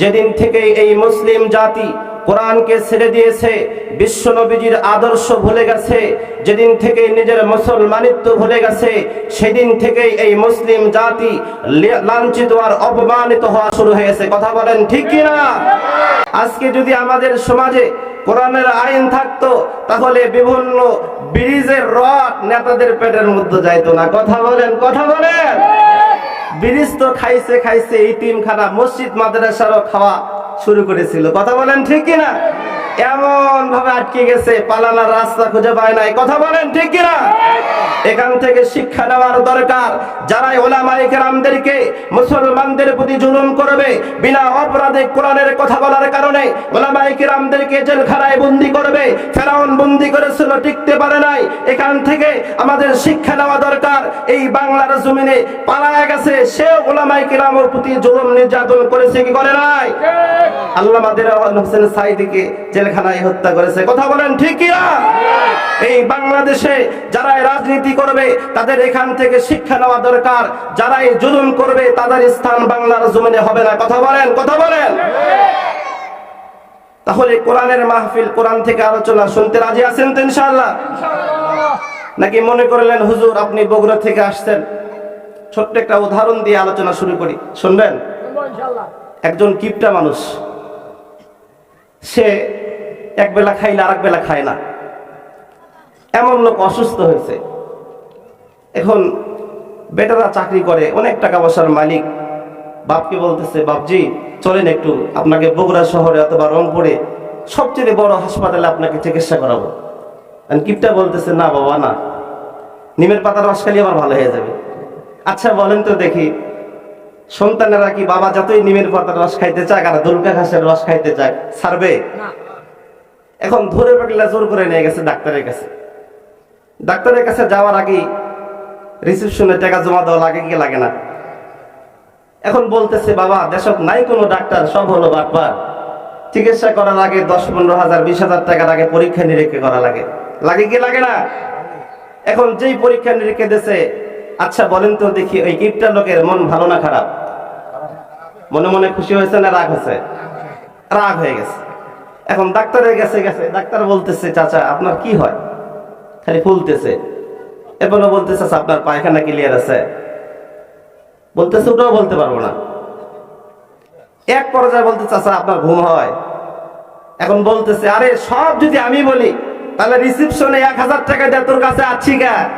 যেদিন থেকে এই মুসলিম জাতি কোরআনকে ছেড়ে দিয়েছে, বিশ্ব নবীজির আদর্শ ভুলে গেছে, যেদিন থেকে নিজের মুসলমানিত্ব ভুলে গেছে, সেদিন থেকেই এই মুসলিম জাতি লাঞ্ছিত আর অপমানিত হওয়া শুরু হয়েছে। কথা বলেন ঠিক কিনা আজকে যদি আমাদের সমাজে কোরআনের আইন থাকতো, তাহলে বিভিন্ন ব্রিজের রড নেতাদের পেটের মধ্যে যাইতো না। কথা বলেন কথা বলেন। ব্রিজ তো খাইছে খাইছে এই তিনখানা মসজিদ, মাদ্রাসারও খাওয়া শুরু করেছিল। কথা বলেন ঠিক কিনা? এমন ভাবে আটকে গেছে পালানোর রাস্তা খুঁজে পায় নাই। কথা বলেন ঠিক কিনা? এখান থেকে শিক্ষা নেওয়ার দরকার। যারাই ওলামাই কেরামদেরকে মুসলমানদের প্রতি জুলুম করবে বিনা অপরাধে কোরআনের কথা বলার কারণে ওলামাই কেরামদেরকে জেলখানায় বন্দি করবে ফেরাউন বন্দি করেছিল টিকতে পারে নাই। এখান থেকে আমাদের শিক্ষা নেওয়া দরকার। এই বাংলার জমিনে পালায় গেছে সে ওলামাই কেরামের প্রতি জুলুম নির্যাতন করেছে কি করে নাই? আল্লাহ হোসেন সাইদিকে জেলখানায় হত্যা করেছে। কথা বলেন ঠিক কিনা? এই বাংলাদেশে যারা রাজনীতি করবে তাদের এখান থেকে শিক্ষা নেওয়া দরকার। যারা এই জুলুম করবে তাদের স্থান বাংলার জমিনে হবে না। কথা বলেন কথা বলেন। তাহলে কোরআনের মাহফিল কোরআন থেকে আলোচনা শুনতে রাজি আছেন তো ইনশাআল্লাহ? নাকি মনে করলেন হুজুর আপনি বগুড়া থেকে আসছেন? ছোট্ট একটা উদাহরণ দিয়ে আলোচনা শুরু করি। শুনবেন? একজন কিপটা মানুষ সে এক বেলা খাইলে আর এক বেলা খায় না। এমন লোক অসুস্থ হয়েছে। এখন বেটারা চাকরি করে, অনেক টাকা পয়সার মালিক। বাপকে বলতেছে, বাপজি, চলেন একটু, আপনাকে বগুড়া শহরে অথবা রংপুরে সবচেয়ে বড় হাসপাতালে আপনাকে চিকিৎসা করাবো। কিপটা বলতেছে, না বাবা, না। নিমের পাতার রস খালি আমার ভালো হয়ে যাবে। আচ্ছা বলেন তো দেখি, সন্তানেরা কি বাবা যতই নিমের পাতার রস খাইতে চায় আর দুর্গা ঘাসের রস খাইতে চায় ছাড়বে এখন ধরে পাকলে জোর করে নিয়ে গেছে ডাক্তারের কাছে। ডাক্তারের কাছে যাওয়ার আগে রিসেপশনে টাকা জমা দেওয়া লাগে কি লাগে না? এখন বলতেছে, বাবা দেশত নাই কোনো ডাক্তার, সব হলো বাটবার চিকিৎসা করার আগে দশ, পনেরো হাজার, বিশ হাজার টাকার আগে পরীক্ষা নিরীক্ষা করা লাগে। লাগে কি লাগে না? এখন যেই পরীক্ষা নিরীক্ষা দিছে আচ্ছা বলেন তো দেখি, ওই গিফটটা লোকের মন ভালো না খারাপ? মনে মনে খুশি হয়েছে না রাগ হয়েছে? রাগ হয়ে গেছে। এখন ডাক্তারের কাছে গেছে। ডাক্তার বলতেছে চাচা আপনার কি হয়? খালি ফুলতেছে। এরপরে বলতেছে "আচ্ছা, আপনার পায়খানা ক্লিয়ার আছে। বলতেছে ওটাও বলতে পারব না। এক পর্যায়ে বলতে চাচা আপনার ঘুম হয়। এখন বলতেছে আরে সব যদি আমি বলি তাহলে রিসিপশনে এক হাজার টাকা দেয় তোর কাছে আছি গা।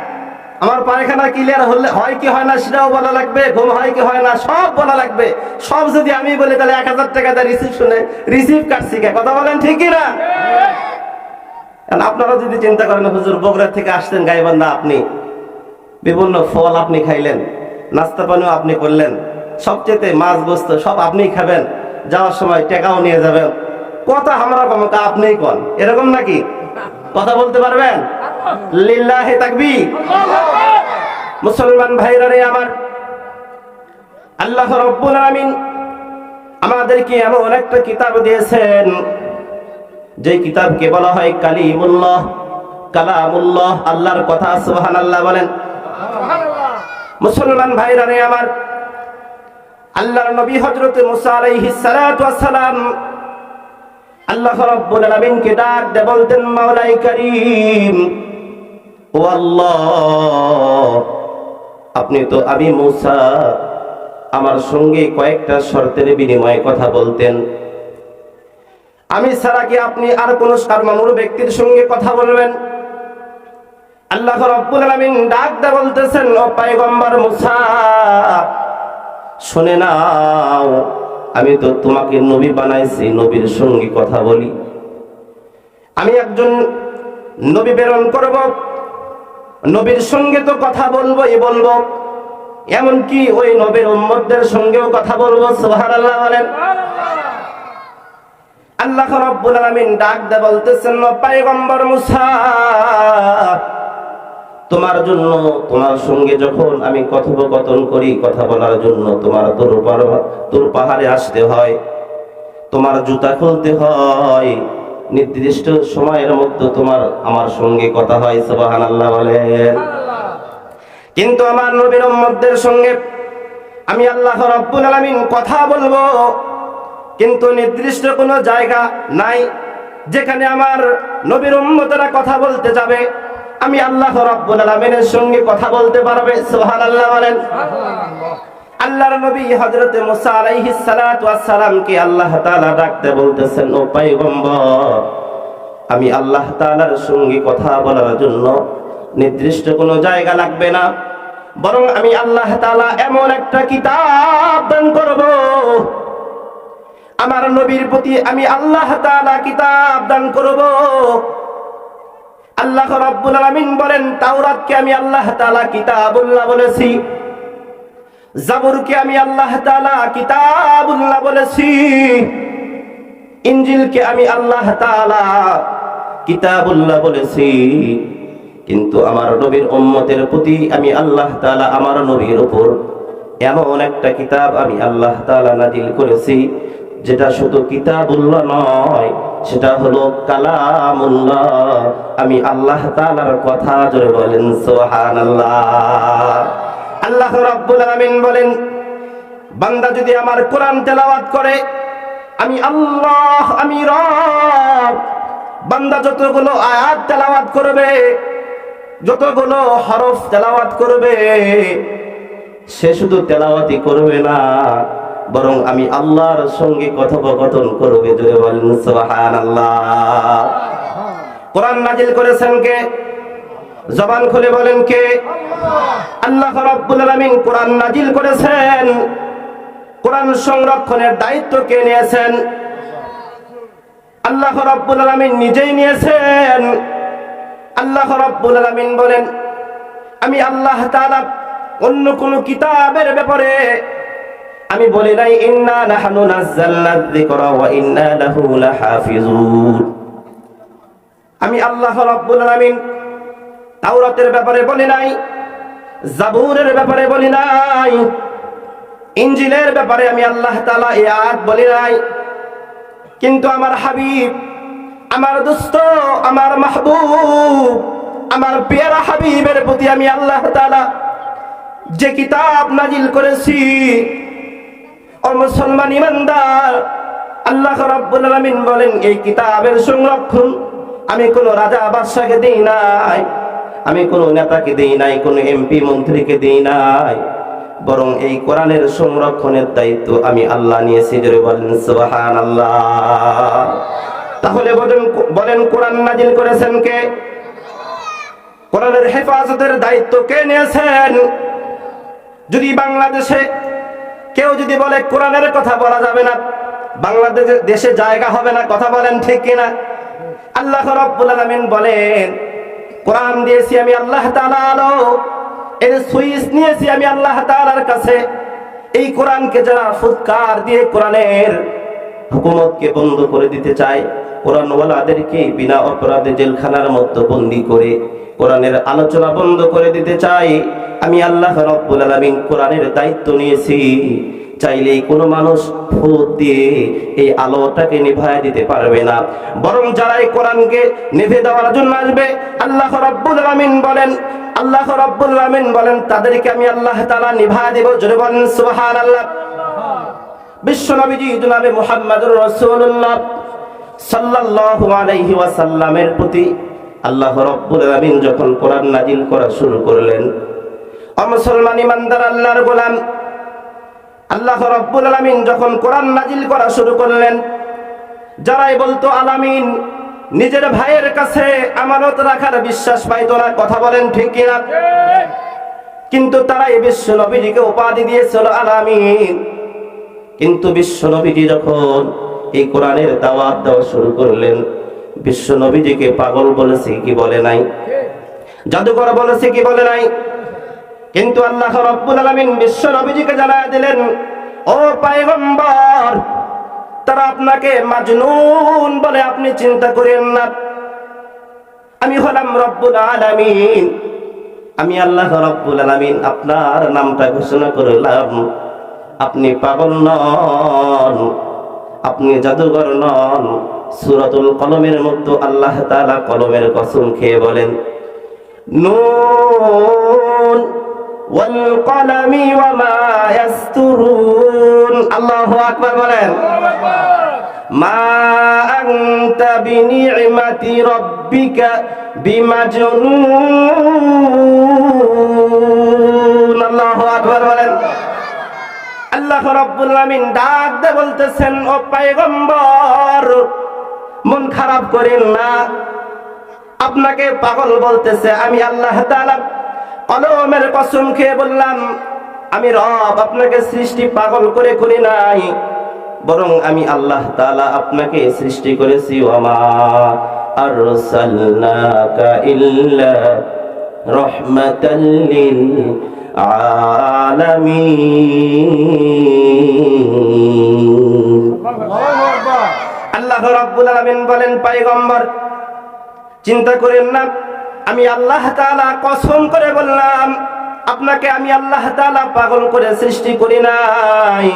আমার পায়খানা ক্লিয়ার হলে হয় কি হয় না সেটাও বলা লাগবে, ঘুম হয় কি হয় না সব বলা লাগবে। সব যদি আমি বলি তাহলে এক হাজার টাকা দেয় রিসিভ শুনে রিসিভ কাটছি কথা বলেন ঠিক না আপনারা যদি চিন্তা করেন, হুজুর বগুড়া থেকে আসতেন গাইবান্ধা আপনি, বিভিন্ন ফল আপনি খাইলেন, নাস্তা পানিও আপনি করলেন সবচেয়ে মাছ গোস্ত সব আপনিই খাবেন, যাওয়ার সময় টাকাও নিয়ে যাবেন। কথা আমরা কমকা আপনিই কন, এরকম নাকি? কথা বলতে পারবেন? লিল্লাহে তাকবি মুসলমান ভাইরা রে আমার, আল্লাহ রব্বুল আমিন আমাদেরকে এমন একটা কিতাব দিয়েছেন যে কিতাবকে বলা হয় কালিমুল্লাহ, কালামুল্লাহ, আল্লাহর কথা সুবহান আল্লাহ বলেন। মুসলমান ভাইরা রে আমার, আল্লাহর নবী হযরত মুসা আলাইহিস সালাতু সালাম আল্লাহ রাব্বুল আলামিন কে ডাক দে বলতেন, মাওলাই করিম ও আল্লাহ আপনি তো আমি মুসা, আমার সঙ্গে কয়েকটা শর্তের বিনিময়ে কথা বলতেন। আমি ছাড়া কি আপনি আর কোন সারমানুর ব্যক্তির সঙ্গে কথা বলবেন? আল্লাহ ডাক বলতেছেন নাও, আমি তো তোমাকে নবী বানাইছি, নবীর সঙ্গে কথা বলি। আমি একজন নবী প্রেরণ করব নবীর সঙ্গে তো কথা বলবোই বলব। এমনকি ওই নবীর উম্মতদের সঙ্গেও কথা বলব, সুবহানাল্লাহ বলেন। আল্লাহ রাব্বুল আলামিন ডাক দে বলতেছেন পয়গম্বর মুসা, তোমার জন্য, তোমার সঙ্গে যখন আমি কথোপকথন করি, কথা বলার জন্য তোমার দূর পাহাড়ে আসতে হয়, তোমার জুতা খুলতে হয় নির্দিষ্ট সময়ের মধ্যে তোমার আমার সঙ্গে কথা হয় সুবহানাল্লাহ বলেন কিন্তু আমার নবীর উম্মতদের সঙ্গে আমি আল্লাহ রাব্বুল আলামিন কথা বলব। কিন্তু নির্দিষ্ট কোনো জায়গা নাই যেখানে আমার নবীর উম্মতরা কথা বলতে যাবে। আমি আল্লাহ রাব্বুল আলামিনের সঙ্গে কথা বলতে পারবে সুবহানাল্লাহ বলেন। আল্লাহর নবী হযরতে মুসা আলাইহিস সালাতু ওয়াস সালামকে আল্লাহ তাআলা ডাকতে বলতেছেন, ও পয়গম্বর, আমি আল্লাহ তাআলার সঙ্গে কথা বলার জন্য নির্দিষ্ট কোনো জায়গা লাগবে না। বরং আমি আল্লাহ তাআলা এমন একটা কিতাব দান করব। আমার নবীর প্রতি আমি আল্লাহ তাআলা কিতাব দান করব। আল্লাহ রাব্বুল আলামিন বলেন, তাওরাতকে আমি আল্লাহ তাআলা কিতাবুল্লাহ বলেছি। জাবুরকে আমি আল্লাহ তাআলা কিতাবুল্লাহ বলেছি। ইনজিলকে আমি আল্লাহ তাআলা কিতাবুল্লাহ বলেছি। কিন্তু আমার নবীর উম্মতের প্রতি আমি আল্লাহ তাআলা আমার নবীর উপর এমন একটা কিতাব আমি আল্লাহ তাআলা নাজিল করেছি, যেটা শুধু কিতাবুল্লাহ নয়, সেটা হলো কালামুল্লাহ। আমি আল্লাহ তাআলার কথা জোরে বলেন সোহান আল্লাহ রাব্বুল আলামিন বলেন, বান্দা যদি আমার কোরআন তেলাওয়াত করে, আমি আল্লাহ, আমি রব, বান্দা যতগুলো আয়াত তেলাওয়াত করবে, যতগুলো হরফ তেলাওয়াত করবে, সে শুধু তেলাওয়াতি করবে না, বরং আমি আল্লাহর সঙ্গে কথোপকথন করবে জোরে বলেন সুবহানাল্লাহ। কোরআন নাজিল করেছেন কে? জবান খুলে বলেন কে? আল্লাহ রাব্বুল আলামিন কোরআন নাজিল করেছেন। কোরআন সংরক্ষণের দায়িত্ব কে নিয়েছেন? আল্লাহ রাব্বুল আলামিন নিজেই নিয়েছেন। আল্লাহ রাব্বুল আলামিন বলেন, আমি আল্লাহ তাআলা অন্য কোন কিতাবের ব্যাপারে আমি বলি নাই, ইন্না নাহনু নাযালনা যিকরা ওয়া ইন্না লাহু লাহাফিজুন। আমি আল্লাহ রাব্বুল আলামিন তাওরাতের ব্যাপারে বলি নাই, জাবুরের ব্যাপারে বলি নাই, ইঞ্জিলের ব্যাপারে আমি আল্লাহ তালা এই আয়াত বলি নাই। কিন্তু আমার হাবিব, আমার দোস্ত আমার মাহবুব, আমার পেয়ারা হাবিবের প্রতি আমি আল্লাহ তালা যে কিতাব নাজিল করেছি, ও মুসলমান ইমানদার, আল্লাহ রাব্বুল আলামিন বলেন, এই কিতাবের সংরক্ষণ আমি কোন রাজা বাদশাকে দেই নাই। আমি কোনো নেতাকে দেই নাই, কোনো এমপি মন্ত্রীকে দেই নাই। বরং এই কোরআনের সংরক্ষণের দায়িত্ব আমি আল্লাহ নিয়েছি, জোরে বলেন, সুবহানাল্লাহ। তাহলে বলেন বলেন কোরআন নাজিল করেছেন কে? কোরআনের হেফাজতের দায়িত্ব কে নিয়েছেন? যদি বাংলাদেশে কেউ যদি বলে কোরআনের কথা বলা যাবে না, বাংলাদেশে দেশে জায়গা হবে না, কথা বলেন ঠিক কিনা? আল্লাহ রাব্বুল আলামিন বলেন কোরআন দিয়েছি আমি আল্লাহ এর সুইচ নিয়েছি আমি আল্লাহ তাআলার কাছে। এই কোরআনকে যারা ফুৎকার দিয়ে কোরআনের হুকুমতকে বন্ধ করে দিতে চায়, কোরআনওয়ালাদেরকে বিনা অপরাধে জেলখানার মধ্যে বন্দি করে কোরআনের আলোচনা বন্ধ করে দিতে চাই আমি আল্লাহ রব্বুল আলামিন কোরআনের দায়িত্ব নিয়েছি। চাইলেই কোনো মানুষ ফুট দিয়ে এই আলোটাকে নিভায় দিতে পারবে না। বরং যারা এই কোরআনকে নিভে দেওয়ার জন্য আসবে, আল্লাহ রব্বুল আলামিন বলেন, আল্লাহ রব্বুল আলামিন বলেন, তাদেরকে আমি আল্লাহ তাআলা নিভায় দেব। জোরে বলেন, সুবহানাল্লাহ। বিশ্ব নবীজি জনাবে মুহাম্মদুর রাসূলুল্লাহ সাল্লাল্লাহু আলাইহি ওয়াসাল্লামের প্রতি আল্লাহ রাব্বুল আলামিন যখন কোরআন নাজিল করা শুরু করলেন ও মুসলমান ইমানদার, আল্লাহর গোলাম আল্লাহ রব্বুল আলামিন যখন কোরআন নাজিল করা শুরু করলেন, যারাই বলতো, আলামিন, নিজের ভাইয়ের কাছে আমানত রাখার বিশ্বাস পাইতো না। কথা বলেন ঠিক কিনা? কিন্তু তারা এই বিশ্ব নবীজিকে উপাধি দিয়েছিল, আলামিন। কিন্তু বিশ্ব নবীজি যখন এই কোরআনের দাওয়াত দেওয়া শুরু করলেন, বিশ্ব নবীজিকে পাগল বলেছে কি বলে নাই? জাদুকর বলেছে কি বলে নাই? কিন্তু আল্লাহ রব্বুল আলামিন বিশ্ব নবীজিকে জানায় দিলেন, ও পায়গম্বর, তারা আপনাকে মাজনুন বলে আপনি চিন্তা করেন না। আমি হলাম রব্বুল আলামিন। আমি আল্লাহ রব্বুল আলামিন, আপনার নামটা ঘোষণা করলাম। আপনি পাগল নন, আপনি জাদুঘর নন। সুরাতুল কলমের মতো আল্লাহ তাআলা কলমের কসম খেয়ে বলেন, নুন ওয়া মা ইয়াসতুরুন। আল্লাহু আকবার বলেন, মা আনতা বিনি'মাতি রাব্বিকা বিমাজনুন। আল্লাহু আকবার বলেন, আল্লাহ রাব্বুল দে বলতেছেন, ও পয়গম্বর, মন খারাপ করেন না। আপনাকে পাগল বলতেছে। আমি আল্লাহ তাআলা কলমের কসম খেয়ে বললাম, আমি রব আপনাকে সৃষ্টি পাগল করে করি নাই, বরং আমি আল্লাহ তাআলা আপনাকে সৃষ্টি করেছি ওমা ইল্লা আল্লাহ রাব্বুল আলামিন বলেন পয়গম্বর চিন্তা করেন না আমি আল্লাহ তাআলা কসম করে বললাম, আপনাকে আমি আল্লাহ তাআলা পাগল করে সৃষ্টি করি নাই।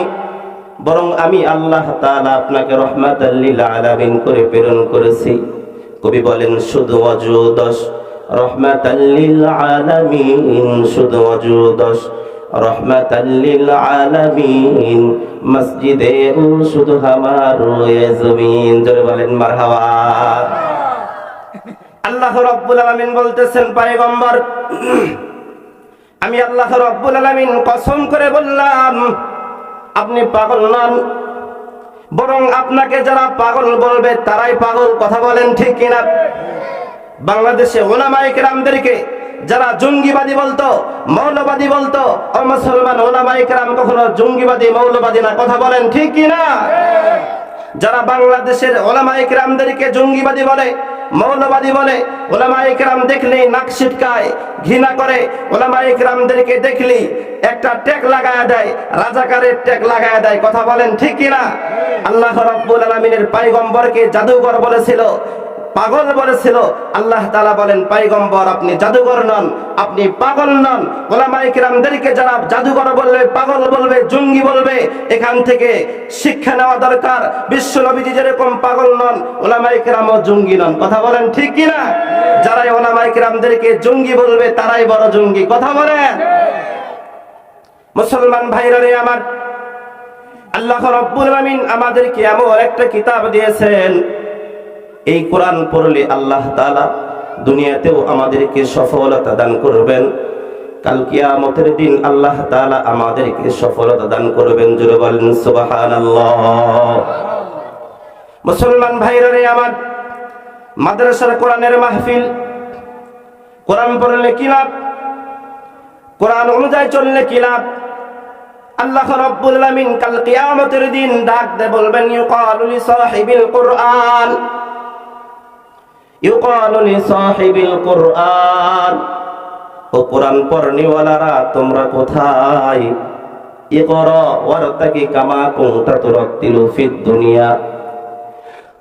বরং আমি আল্লাহ তাআলা আপনাকে রহমাতাল লিল আলামিন করে প্রেরণ করেছি। কবি বলেন, শুধু অজুদশ রহমাতাল লিল আলামিন, শুধু অজুদশ রহমাতাল লিল আলামিন, মসজিদে শুধু আমার জমিন। জোরে বলেন, মারহাবা। আল্লাহ রব্বুল আলামিন বলতেছেন, পয়গম্বর, আমি আল্লাহ রব্বুল আলামিন কসম করে বললাম, আপনি পাগল নন। বরং আপনাকে যারা পাগল বলবে, তারাই পাগল। কথা বলেন ঠিক কিনা? বাংলাদেশে ওলামায়ে কেরামদেরকে যারা জঙ্গিবাদী বলতো, মৌলবাদী বলতো ও মুসলমান ওলামায়ে কখনো জঙ্গিবাদী, মৌলবাদী না। কথা বলেন ঠিক কিনা? যারা বাংলাদেশের ওলামায়িক রামদেরকে জঙ্গিবাদী বলে, মৌলবাদী বলে ওলামায়িক রাম দেখলেই নাক ছিটকায়, ঘৃণা করে। ওলামায়িক রামদেরকে দেখলেই একটা ট্যাগ লাগায়া দেয়, রাজাকারের ট্যাগ লাগায় দেয়। কথা বলেন ঠিক কিনা? আল্লাহ রাব্বুল আলামিনের পাইগম্বরকে জাদুঘর বলেছিল পাগল বলেছিল, আল্লাহ তালা বলেন পয়গম্বর আপনি জাদুঘর নন, আপনি পাগল নন। ওলামায়ে কিরামদেরকে যারা জাদুঘর বলবে, পাগল বলবে, জঙ্গি বলবে, এখান থেকে শিক্ষা নেওয়া দরকার। বিশ্ব নবীজি যেরকম পাগল নন, ওলামায়ে কিরামও জঙ্গি নন। কথা বলেন ঠিক কি না? যারাই ওলামায়ে কিরামদেরকে জঙ্গি বলবে, তারাই বড় জঙ্গি। কথা বলেন। মুসলমান ভাইরা রে আমার, আল্লাহ রব্বুল আলামিন আমাদেরকে এমন একটা কিতাব দিয়েছেন। এই কোরআন পড়লে আল্লাহ তাআলা দুনিয়াতেও আমাদেরকে সফলতা দান করবেন। কাল কিয়ামতের দিন আল্লাহ তাআলা আমাদেরকে সফলতা দান করবেন। জোরে বলেন, সুবহানাল্লাহ। মুসলমান ভাইরা রে আমার, মাদ্রাসার কোরআনের মাহফিল, কোরআন পড়লে কি লাভ? কোরআন অনুযায়ী চললে কি লাভ? আল্লাহ রাব্বুল আলামিন কাল কিয়ামতের দিন ডাক দে বলবেন, ইউকালু লি সাহিবিল কুরআন।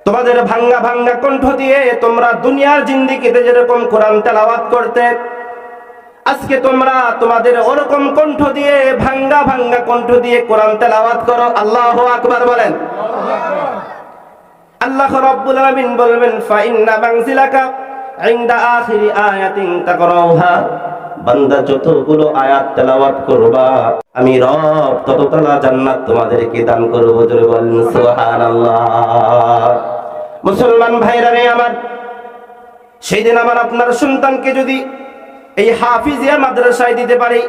তোমাদের ভাঙ্গা ভাঙ্গা কণ্ঠ দিয়ে তোমরা দুনিয়ার জিন্দিগিতে যেরকম কোরআন তেলাওয়াত করতে, আজকে তোমরা তোমাদের ওরকম কণ্ঠ দিয়ে, ভাঙ্গা ভাঙ্গা কণ্ঠ দিয়ে কোরআন তেলাওয়াত করো। আল্লাহ আকবার বলেন। আল্লাহ বলবেন আখিরি আয়াতিন তাকরাউহা। বান্দা যতগুলো আয়াত তেলাওয়াত করবা, আমি রব তততলা জান্নাত তোমাদেরকে দান করব, জোরে বলেন মুসলমান ভাইরা রে আমার সেই দিন আমার আপনার সন্তানকে যদি এই হাফিজিয়া মাদ্রাসায় দিতে পারি,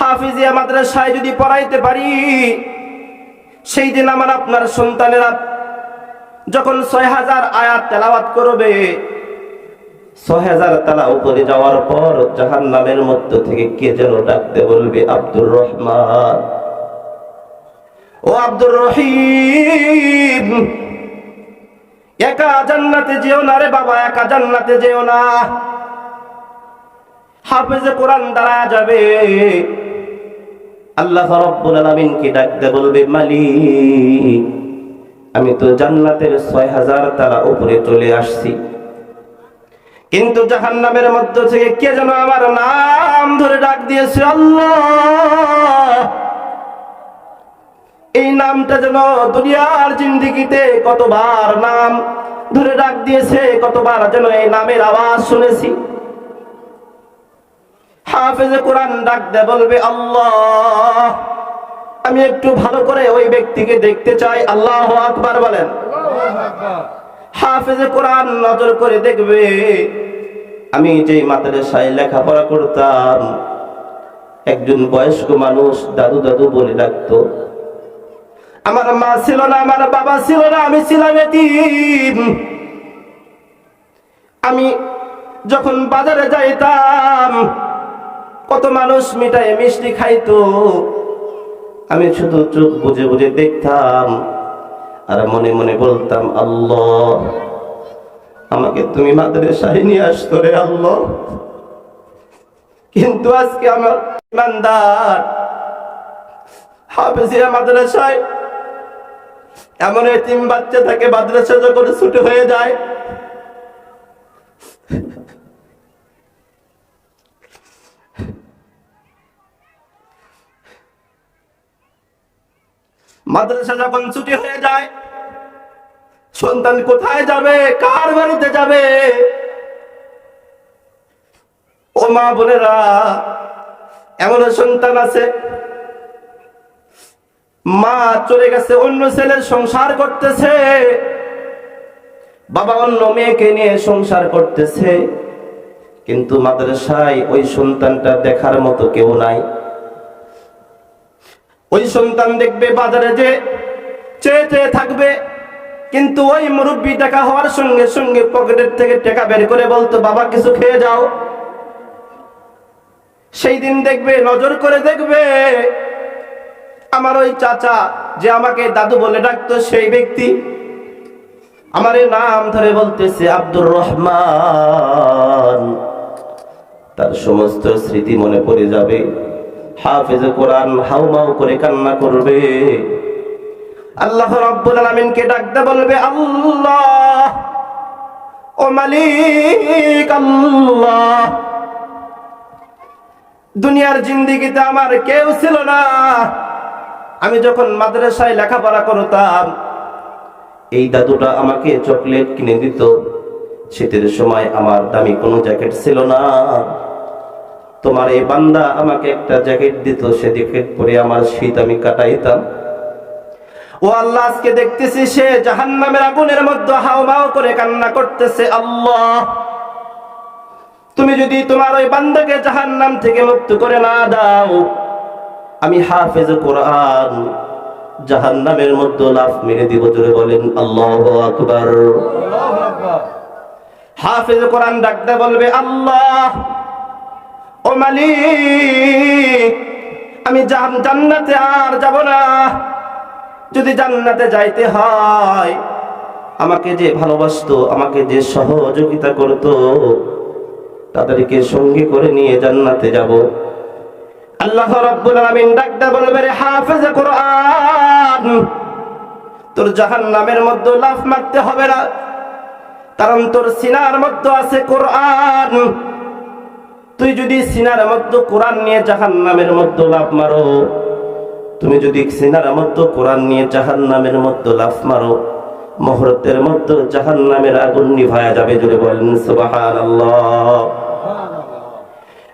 হাফিজিয়া মাদ্রাসায় যদি পড়াইতে পারি সেই দিন আমার আপনার সন্তানেরা যখন ছয় হাজার আয়াত তেলাওয়াত করবে, ছয় হাজার তালা উপরে যাওয়ার পর জাহান নামের মধ্য থেকে কে যেন ডাকতে বলবে, আব্দুর রহমান। ও আব্দুর রহিম, একা জান্নাতে যেও না রে বাবা, একা জান্নাতে যেও না। হাফেজে কোরআন দ্বারা যাবে। আল্লাহ রব্বুল আলামিন কি ডাকতে বলবে, মালিক। আমি তো জান্নাতের ছয় হাজার তারা উপরে চলে আসছি। কিন্তু জাহান্নামের মধ্য থেকে কে যেন আমার নাম ধরে ডাক দিয়েছে, আল্লাহ! এই নামটা যেন দুনিয়ার জিন্দিগিতে কতবার নাম ধরে ডাক দিয়েছে, কতবার যেন এই নামের আওয়াজ শুনেছি। হাফেজে কোরআন ডাক দে বলবে, আল্লাহ! আমি একটু ভালো করে ওই ব্যক্তিকে দেখতে চাই। আল্লাহ আকবার বলেন। হাফেজে কোরআন নজর করে দেখবে, আমি যেই মাদ্রাসায় লেখাপড়া করতাম, একজন বয়স্ক মানুষ দাদু দাদু বলে ডাকতো, আমার মা ছিল না, আমার বাবা ছিল না, আমি ছিলাম আমি যখন বাজারে যাইতাম, কত মানুষ মিঠাই মিষ্টি খাইতো আমি শুধু চোখ বুঝে বুঝে দেখতাম, আর মনে মনে বলতাম, আল্লাহ, আমাকে তুমি মাদ্রাসায় নিয়ে আসতো রে আল্লাহ। কিন্তু আজকে আমার ইমানদার হাফেজিয়া মাদ্রাসায় এমন তিন বাচ্চা থাকে, মাদ্রাসা যখন ছুটে হয়ে যায় মাদ্রাসা যখন ছুটি হয়ে যায়, সন্তান কোথায় যাবে, কার বাড়িতে যাবে? ও মা বোনেরা, এমন সন্তান আছে। মা চলে গেছে, অন্য ছেলের সংসার করতেছে। বাবা অন্য মেয়েকে নিয়ে সংসার করতেছে। কিন্তু মাদ্রাসায় ওই সন্তানটা দেখার মতো কেউ নাই। ওই সন্তান দেখবে বাজারে যে চেয়ে চেয়ে থাকবে। কিন্তু ওই মুরব্বী দেখা হওয়ার সঙ্গে সঙ্গে পকেটের থেকে টাকা বের করে বলতো, বাবা, কিছু খেয়ে যাও। সেই দিন দেখবে, নজর করে দেখবে, আমার ওই চাচা যে আমাকে দাদু বলে ডাকতো, সেই ব্যক্তি আমার নাম ধরে বলতেছে, আব্দুর রহমান। তার সমস্ত স্মৃতি মনে পড়ে যাবে। হাফেজ কোরআন হাউমাউ করে কান্না করবে। আল্লাহ রব্বুল আলামিনকে ডাকতে বলবে, আল্লাহ, ও মালিক, আল্লাহ, দুনিয়ার জিন্দিগিতে আমার কেউ ছিল না। আমি যখন মাদ্রাসায় লেখাপড়া করতাম, এই দাদুটা আমাকে চকলেট কিনে দিত। শীতের সময় আমার দামি কোনো জ্যাকেট ছিল না। তোমার এই বান্দা আমাকে একটা জ্যাকেট দিত, সে জ্যাকেট পরে আমার শীত আমি কাটাইতাম। ও আল্লাহ, আজকে দেখতেছি সে জাহান্নামের আগুনের মধ্যে হাওমাও করে কান্না করতেছে, আল্লাহ। তুমি যদি তোমার ওই বান্দাকে জাহান্নাম থেকে মুক্ত করে না দাও, আমি হাফেজ কোরআন। জাহান্নামের মধ্যে লাফ মেরে দিব, জোরে বলেন, আল্লাহ আকবার। হাফেজ কোরআন ডাকতে বলবে, আল্লাহ। ও মালিক, আমি জান্নাতে আর যাব না। যদি জান্নাতে যাইতে হয়, আমাকে যে ভালোবাসতো, আমাকে যে সহযোগিতা করতো, তাদেরকে সঙ্গে করে নিয়ে জান্নাতে যাব। আল্লাহ রাব্বুল আলামিন ডাকদা বলবে, রে হাফেজ কোরআন, তোর জাহান্নামের মধ্যে লাফ মারতে হবে না। কারণ তোর সিনার মধ্যে আছে কোরআন। তুই যদি সিনার মধ্যে কোরআন নিয়ে জাহান্নামের মধ্যে লাফ মারো, তুমি যদি সিনার মধ্যে কোরআন নিয়ে জাহান্নামের মধ্যে লাফ মারো, মুহূর্তের মধ্যে জাহান্নামের আগুন নিভায়া যাবে যদি বলেন, সুবহানাল্লাহ।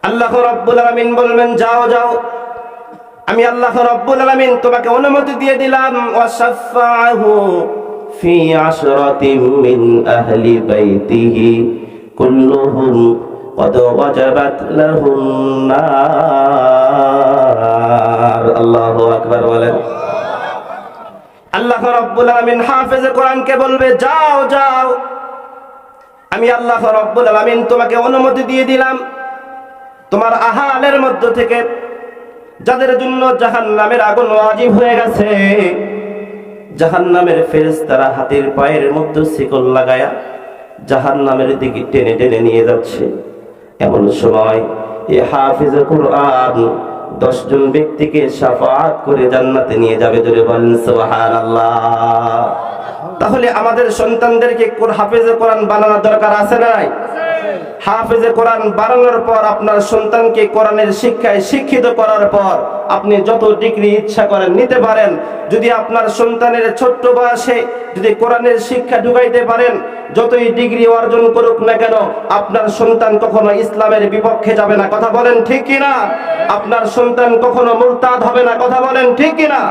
আল্লাহ রাব্বুল আলামিন বলবেন, যাও যাও। আমি আল্লাহ রাব্বুল আলামিন তোমাকে অনুমতি দিয়ে দিলাম ফি আশরাতিন মিন আহলি বাইতিহি কুল্লুহুম قد وجبت لهم النار الله আকবার বলেন আল্লাহ রাব্বুল আলামিন হাফেজে কোরআনকে বলবে যাও যাও আমি আল্লাহ রাব্বুল আলামিন তোমাকে অনুমতি দিয়ে দিলাম তোমার আহালের মধ্য থেকে যাদের জন্য জাহান নামের আগুন ওয়াজিব হয়ে গেছে জাহান নামের ফেরেস তারা হাতের পায়ের মধ্যে শিকল লাগায়া জাহান নামের দিকে টেনে টেনে নিয়ে যাচ্ছে এমন সময় এ হাফিজ কোরআন দশজন ব্যক্তিকে সাফাত করে জান্নাতে নিয়ে যাবে জোরে বলেন, সুবহানাল্লাহ। তাহলে আমাদের সন্তানদেরকে হাফেজে কোরআন বানানোর দরকার আছে নাই? হাফেজে কোরআন বাড়ানোর পর আপনার সন্তানকে কোরআনের শিক্ষায় শিক্ষিত করার পর আপনি যত ডিগ্রি ইচ্ছা করেন নিতে পারেন, যদি আপনার সন্তানের ছোট্ট বয়সে যদি কোরআনের শিক্ষা ঢুকাইতে পারেন, যতই ডিগ্রি অর্জন করুক না কেন, আপনার সন্তান কখনো ইসলামের বিপক্ষে যাবে না। কথা বলেন ঠিক কিনা? আপনার সন্তান কখনো মুরতাদ হবে না। কথা বলেন ঠিক কিনা?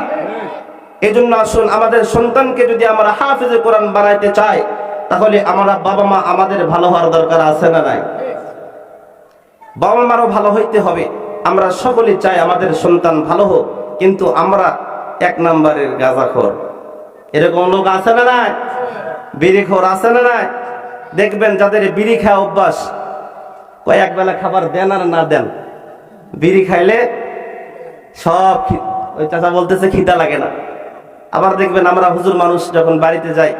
এই জন্য আসুন, আমাদের সন্তানকে যদি আমরা হাফিজে কোরআন বানাইতে চাই তাহলে আমরা বাবা মা আমাদের ভালো হওয়ার দরকার আছে না নাই? বাবা মারও ভালো হইতে হবে। আমরা সকলে চাই আমাদের সন্তান ভালো হোক, কিন্তু আমরা এক নম্বরের গাঁজাখোর। এরকম লোক আছে না নাই? বিড়ি বিড়িখোর আছে না নাই? দেখবেন যাদের বিড়ি খাওয়া অভ্যাস, কয়েক বেলা খাবার দেন আর না দেন। বিড়ি খাইলে সব ওই চাচা বলতেছে খিদা লাগে না। আবার দেখবেন আমরা হুজুর মানুষ যখন বাড়িতে যাই,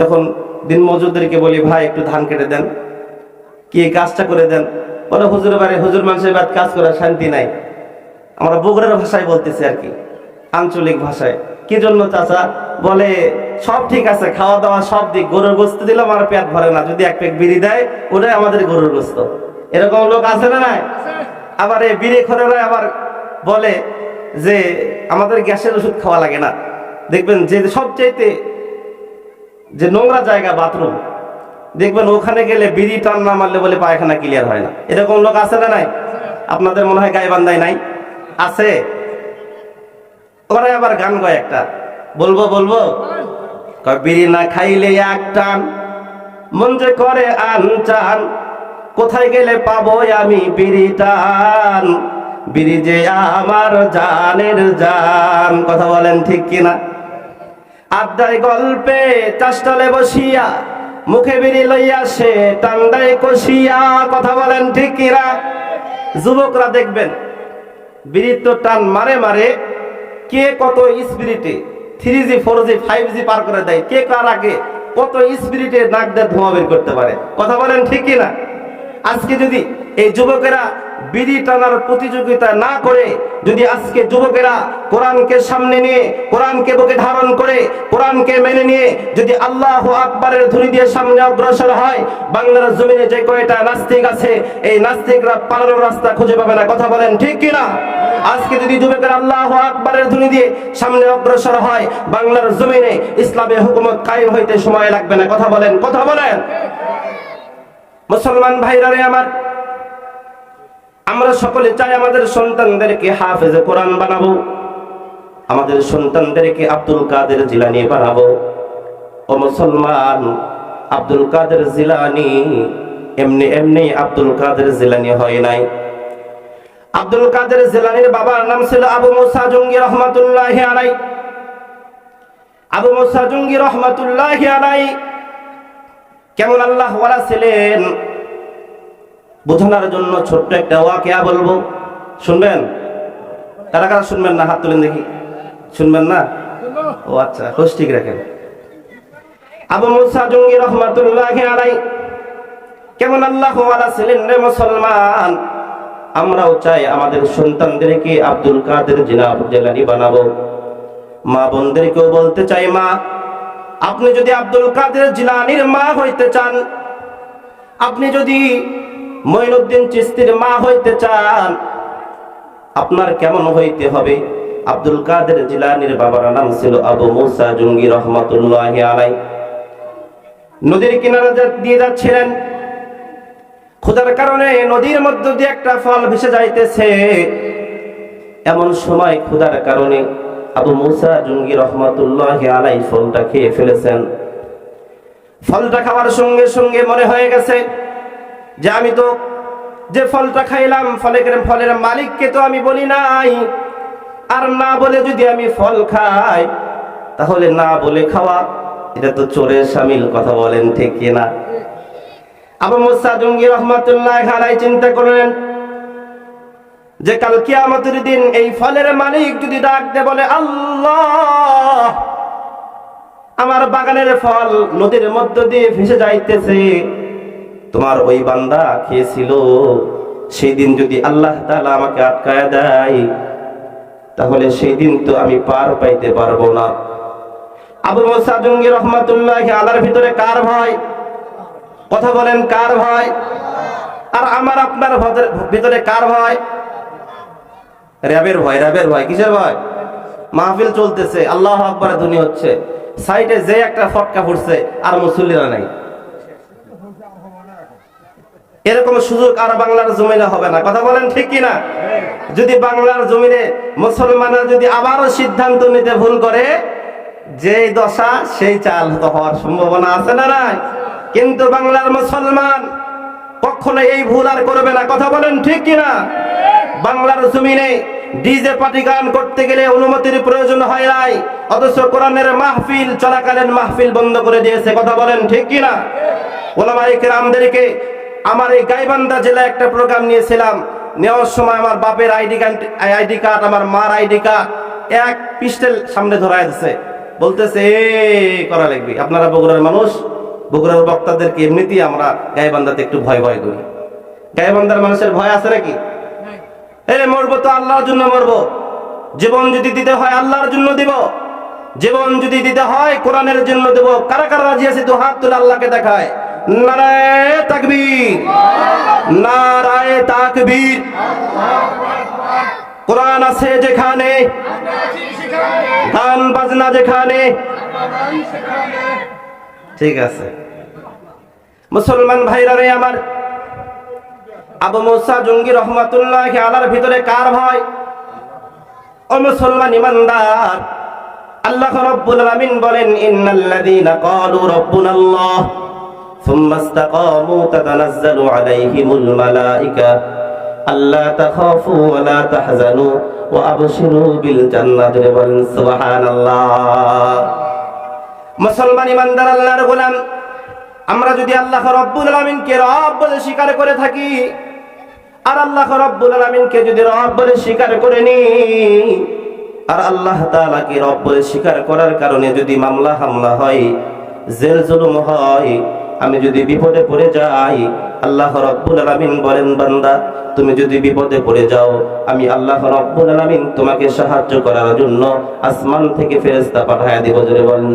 যখন দিন মজুরদেরকে বলি, ভাই, একটু ধান কেটে দেন। কি কাজটা করে দেন? বলে হুজুর বাড়ি, হুজুর মানুষের বাদ কাজ করার শান্তি নাই। আমরা বগুড়ার ভাষায় বলতেছি আর কি, আঞ্চলিক ভাষায়। কি জন্য চাচা? বলে, সব ঠিক আছে খাওয়া দাওয়া সব দিক, গরুর গোস্ত দিলাম আমার পেট ভরে না। যদি এক পেক বিড়ি দেয়, ওটাই আমাদের গরুর গোস্ত। এরকম লোক আছে না নাই? আবার এই বিড়ি খোরেরা আবার বলে যে, আমাদের গ্যাসের ওষুধ খাওয়া লাগে না। দেখবেন যে সবচাইতে যে নোংরা জায়গা, বাথরুম। দেখবেন ওখানে গেলে বিড়ি টান না মারলে বলে পায়খানা ক্লিয়ার হয় না। এরকম লোক আছে না নাই? আপনাদের মনে হয় গাইবান্ধায় নাই? আছে? ওরা আবার গান গায় একটা। বলব বলব? বিড়ি না খাইলে এক টান, মন যে করে আন চান কোথায় গেলে পাবো আমি বিড়ি টান? বিড়ি যে আমার জানের জান। কথা বলেন ঠিক কিনা? আড্ডায় গল্পে চাষতলে বসিয়া, মুখে বিড়ি লইয়া সে টান্ডায় কষিয়া, কথা বলেন ঠিক কিনা যুবকরা দেখবেন, বিড়ির তো টান মারে মারে কে কত স্পিরিটে three G, four G, five G পার করে দেয়, কে কার আগে কত স্পিরিটে নাক দিয়ে ধোঁয়া বের করতে পারে? কথা বলেন ঠিক কিনা আজকে যদি এই যুবকেরা বিড়ি টানার প্রতিযোগিতা না করে যদি আজকে যুবকেরা কোরআনকে সামনে নিয়ে, কোরআনকে বুকে ধারণ করে, কোরআনকে মেনে নিয়ে যদি আল্লাহ আকবরের ধ্বনি দিয়ে সামনে অগ্রসর হয়, বাংলার জমিনে যে কয়টা নাস্তিক আছে, এই নাস্তিকরা পালানোর রাস্তা খুঁজে পাবে না। কথা বলেন ঠিক কিনা? আজকে যদি যুবকেরা আল্লাহ আকবরের ধ্বনি দিয়ে সামনে অগ্রসর হয়, বাংলার জমিনে ইসলামে হুকুমত কায়েম হইতে সময় লাগবে না। কথা বলেন কথা বলেন। মুসলমান ভাইরা রে আমার আমরা সকলে চাই আমাদের সন্তানদেরকে হাফেজে কোরআন বানাবো। আমাদের সন্তানদেরকে আব্দুল কাদের জিলানি বানাবো। ও মুসলমান আব্দুল কাদের জিলানি এমনি এমনি আব্দুল কাদের জিলানি হয় নাই। আব্দুল কাদের জিলানির বাবার নাম ছিল আবু মুসা জঙ্গি রহমাতুল্লাহ আলাই আবু মুসা জঙ্গি রহমাতুল্লাহ আলাই কেমন আল্লাহ ওয়ালা ছিলেন? বোঝানোর জন্য ছোট্ট একটা ওয়া ওয়াকিয়া বলব। শুনবেন? কারা কারা শুনবেন না? হাত তুলেন দেখি। শুনবেন না? ও আচ্ছা হোস ঠিক রাখেন। আবু মুসা জঙ্গি রহমাতুল্লাহ আলাই কেমন আল্লাহ ছিলেন রে মুসলমান? আমরাও চাই আমাদের সন্তানদেরকে আব্দুল কাদের জিনাব জেলানি বানাবো। মা বোনদেরকেও বলতে চাই মা, আপনি যদি আব্দুল কাদের জিলানির মা হইতে চান, আপনি যদি মঈনুদ্দিন চিস্তির মা হইতে চান। আপনার কেমন হইতে হবে? আব্দুল কাদের জিলানির বাবার নাম ছিল আবু মুসা জঙ্গি রহমতুল্লাহ আলাই নদীর কিনারা দিয়ে যাচ্ছিলেন ক্ষুধার কারণে নদীর মধ্য দিয়ে একটা ফল ভেসে যাইতেছে। এমন সময় ক্ষুধার কারণে আবু মুসা জঙ্গি রহমতুল্লাহ আলাই ফলটা খেয়ে ফেলেছেন। ফলটা খাওয়ার সঙ্গে সঙ্গে মনে হয়ে গেছে যে আমি তো যে ফলটা খাইলাম ফলের ফলের মালিককে তো আমি বলি নাই। আর না বলে যদি আমি ফল খাই, তাহলে না বলে খাওয়া, এটা তো চোরের সামিল, কথা বলেন ঠিক আলাই চিন্তা করলেন যে কাল দিন এই ফলের মালিক ডাক দে বলে, আল্লাহ, আমার বাগানের ফল নদীর মধ্য দিয়ে ভেসে যাইতেছে। তোমার ওই বান্দা খেয়েছিল সেই দিন যদি আল্লাহ তাআলা আমাকে আটকায় দেয়, তাহলে সেই দিন তো আমি পার পাইতে পারব না। আবু মুসা জঙ্গি রহমাতুল্লাহ আলার ভিতরে কার ভয় কথা বলেন, কার ভয় আর আমার আপনার ভিতরে কার ভয় র্যাবের ভয় র্যাবের ভয় কিসের ভয় মাহফিল চলতেছে, আল্লাহ আকবর ধ্বনি হচ্ছে। সাইডে যে একটা ফটকা ফুটছে, আর মুসল্লিরা নাই। এরকম সুযোগ আর বাংলার জমিনে হবে না। কথা বলেন ঠিক কি না যদি বাংলার জমিনে মুসলমানরা যদি আবারও সিদ্ধান্ত নিতে ভুল করে, যেই দশা, সেই চাল তো হওয়ার সম্ভাবনা আছে না নাই? কিন্তু বাংলার মুসলমান কখনো এই ভুল আর করবে না। কথা বলেন ঠিক কিনা? বাংলার জমিনে ডিজে পার্টি গান করতে গেলে অনুমতির প্রয়োজন হয় নাই, অথচ কোরআনের মাহফিল, চলাকালীন মাহফিল বন্ধ করে দিয়েছে। কথা বলেন ঠিক কিনা? ওলামাই কেরামদেরকে আমার এই গাইবান্ধা জেলায় একটা প্রোগ্রাম নিয়েছিলাম। নেওয়ার সময় আমার বাপের আইডি কার্ড আইডি কার্ড আমার মার আইডি কার্ড এক পিস্টেল সামনে ধরায় দিছে। বলতেছে এ করা লাগবে। আপনারা বগুড়ার মানুষ বগুড়ার বক্তাদেরকে এমনিতেই আমরা গাইবান্ধাতে একটু ভয় ভয় করি। গাইবান্ধার মানুষের ভয় আছে নাকি? এ মরবো তো আল্লাহর জন্য মরবো। জীবন যদি দিতে হয় আল্লাহর জন্য দিব। জীবন যদি দিতে হয় কোরআনের জন্য দেব। কারা কারা রাজি আছে তো হাত তুলে আল্লাহকে দেখায়? নারায় তাকবীর। নারায় তাকবীর। কোরআন আছে যেখানে, গান বাজনা যেখানে। ঠিক আছে। মুসলমান ভাইরা রে আমার, আবু মুসা জঙ্গি রহমাতুল্লাহ আলার ভিতরে কার ভয় ও মুসলমান ইমানদার। আল্লাহ রাব্বুল আলামিন বলেন, ইন্নাল্লাযীনা ক্বালু রাব্বুনাল্লাহ। তাতানাজ্জালু আলাইহিমুল মালায়েকা আল্লা তাখাফু ওয়া লা তাহজানু ওয়া আবশিরু বিল জান্নাতি বলেন সুবহানাল্লাহ। মুসলমান ইমানদার, আল্লাহর গোলাম, আমরা যদি আল্লাহ রব্বুল আলমিনকে রব বলে স্বীকার করে থাকি, আর আল্লাহ রব্বুল আলমিনকে যদি রব বলে স্বীকার করে নি, আর আল্লাহ তাআলাকে রব বলে স্বীকার করার কারণে যদি মামলা হামলা হয়, জেল জুলুম হয় আমি যদি বিপদে পড়ে যাই, আল্লাহ রব্বুল আলামিন বলেন, বান্দা, তুমি যদি বিপদে পড়ে যাও, আমি আল্লাহ রব্বুল আলামিন তোমাকে সাহায্য করার জন্য আসমান থেকে ফেরেশতা পাঠায় দিব। জোরে বলেন